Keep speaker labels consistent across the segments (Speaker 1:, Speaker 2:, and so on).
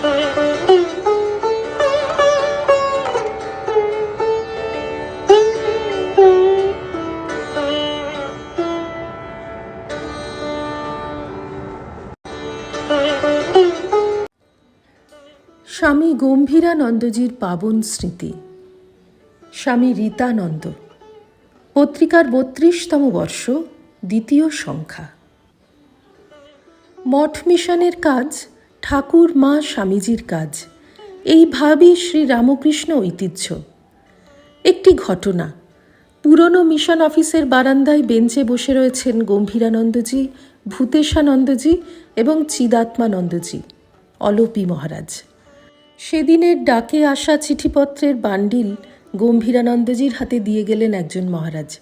Speaker 1: স্বামী গম্ভীরানন্দজির পাবন স্মৃতি। স্বামী রীতানন্দ। পত্রিকার বত্রিশতম বর্ষ দ্বিতীয় সংখ্যা। মঠ মিশনের কাজ ঠাকুর মা স্বামীজির কাজ। এই ভাবই শ্রী রামকৃষ্ণ ঐতিহ্য। একটি ঘটনা। পুরনো মিশন অফিসের বারান্দায় বেঞ্চে বসে রয়েছেন গম্ভীরানন্দজি, ভূতেশানন্দজি এবং চিদাত্মানন্দজি, অলপি মহারাজ। সেদিনের ডাকে আসা চিঠিপত্রের বান্ডিল গম্ভীরানন্দজির হাতে দিয়ে গেলেন একজন মহারাজ।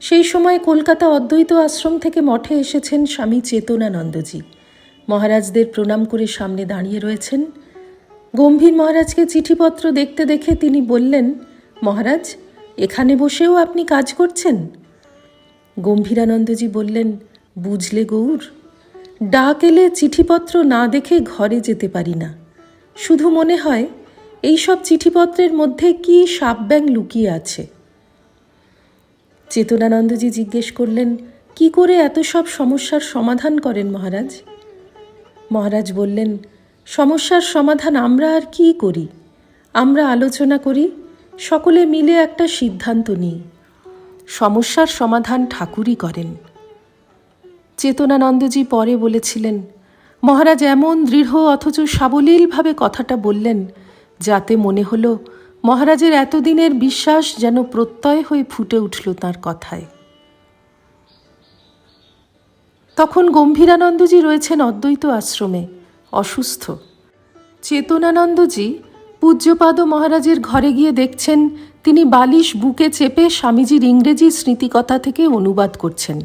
Speaker 1: সেই সময় কলকাতা অদ্বৈত আশ্রম থেকে মঠে এসেছেন স্বামী চেতনানন্দজি। মহারাজদের প্রণাম করে সামনে দাঁড়িয়ে রয়েছেন। গম্ভীর মহারাজকে চিঠিপত্র দেখতে দেখে তিনি বললেন, মহারাজ, এখানে বসেও আপনি কাজ করছেন? গম্ভীরানন্দজি বললেন, বুঝলে গৌর, ডাক এলে চিঠিপত্র না দেখে ঘরে যেতে পারি না। শুধু মনে হয়, এই সব চিঠিপত্রের মধ্যে কি সাপব্যাং লুকিয়ে আছে? চেতনানন্দজি জিজ্ঞেস করলেন, কি করে এত সব সমস্যার সমাধান করেন মহারাজ? মহারাজ বললেন, সমস্যার সমাধান আমরা আর কি করি? আমরা আলোচনা করি, সকলে মিলে একটা সিদ্ধান্ত নিই। সমস্যার সমাধান ঠাকুরই করেন। চেতনানন্দজি পরে বলেছিলেন, মহারাজ এমন দৃঢ় অথচ সাবলীলভাবে কথাটা বললেন, যাতে মনে হলো মহারাজের এতদিনের বিশ্বাস যেন প্রত্যয় হয়ে ফুটে উঠল তার কথায়। তখন গম্ভীরানন্দজি রয়েছেন অদ্বৈত আশ্রমে, অসুস্থ। চেতনানন্দজি পূজ্যপাদ মহারাজের ঘরে গিয়ে দেখছেন তিনি বালিশ বুকে চেপে স্বামীজির ইংরেজি স্মৃতিকথা থেকে অনুবাদ করছেন।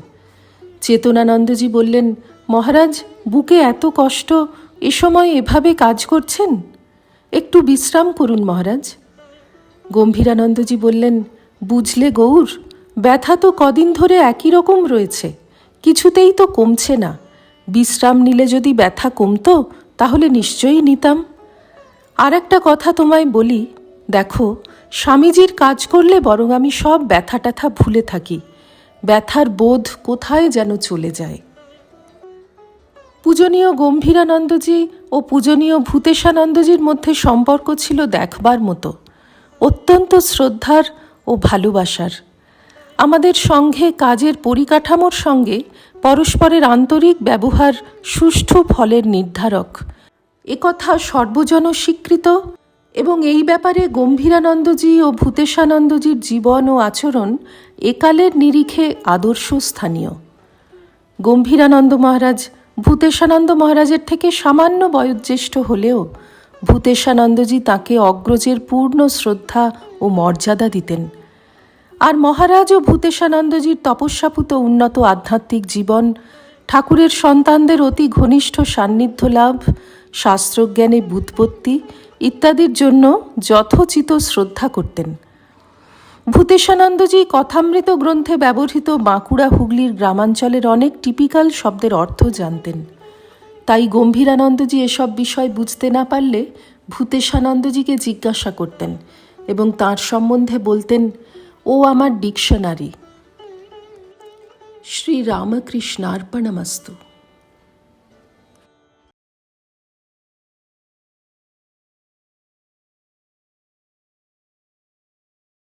Speaker 1: চেতনানন্দজি বললেন, মহারাজ, বুকে এত কষ্ট, এ সময় এভাবে কাজ করছেন? একটু বিশ্রাম করুন মহারাজ। গম্ভীরানন্দজি বললেন, বুঝলে গৌর, ব্যথা তো কদিন ধরে একই রকম রয়েছে। কিছুতেই তো কমছে না। বিশ্রাম নিলে যদি ব্যথা কমতো, তাহলে নিশ্চয়ই নিতাম। আর একটা কথা তোমায় বলি, দেখো, স্বামীজির কাজ করলে বরং আমি সব ব্যথা ট্যাথা ভুলে থাকি। ব্যথার বোধ কোথায় যেন চলে যায়। পূজনীয় গম্ভীরানন্দজি ও পূজনীয় ভূতেশানন্দজির মধ্যে সম্পর্ক ছিল দেখবার মতো। অত্যন্ত শ্রদ্ধার ও ভালোবাসার। আমাদের সঙ্ঘে কাজের পরিকাঠামোর সঙ্গে পরস্পরের আন্তরিক ব্যবহার সুষ্ঠু ফলের নির্ধারক। একথা সর্বজন স্বীকৃত এবং এই ব্যাপারে গম্ভীরানন্দজি ও ভূতেশানন্দজির জীবন ও আচরণ একালের নিরিখে আদর্শ স্থানীয়। গম্ভীরানন্দ মহারাজ ভূতেশানন্দ মহারাজের থেকে সামান্য বয়োজ্যেষ্ঠ হলেও ভূতেশানন্দজি তাকে অগ্রজের পূর্ণ শ্রদ্ধা ও মর্যাদা দিতেন। আর মহারাজ ও ভূতেশানন্দজির তপস্যাপুত উন্নত আধ্যাত্মিক জীবন, ঠাকুরের সন্তানদের অতি ঘনিষ্ঠ সান্নিধ্য লাভ, শাস্ত্রজ্ঞানে বুৎপত্তি ইত্যাদির জন্য যথোচিত শ্রদ্ধা করতেন। ভূতেশানন্দজি কথামৃত গ্রন্থে ব্যবহৃত বাঁকুড়া হুগলির গ্রামাঞ্চলের অনেক টিপিক্যাল শব্দের অর্থ জানতেন। তাই গম্ভীরানন্দজি এসব বিষয় বুঝতে না পারলে ভূতেশানন্দজিকে জিজ্ঞাসা করতেন এবং তার সম্বন্ধে বলতেন ও আমার ডিকশনারি। শ্রী রামকৃষ্ণার্পণমস্তু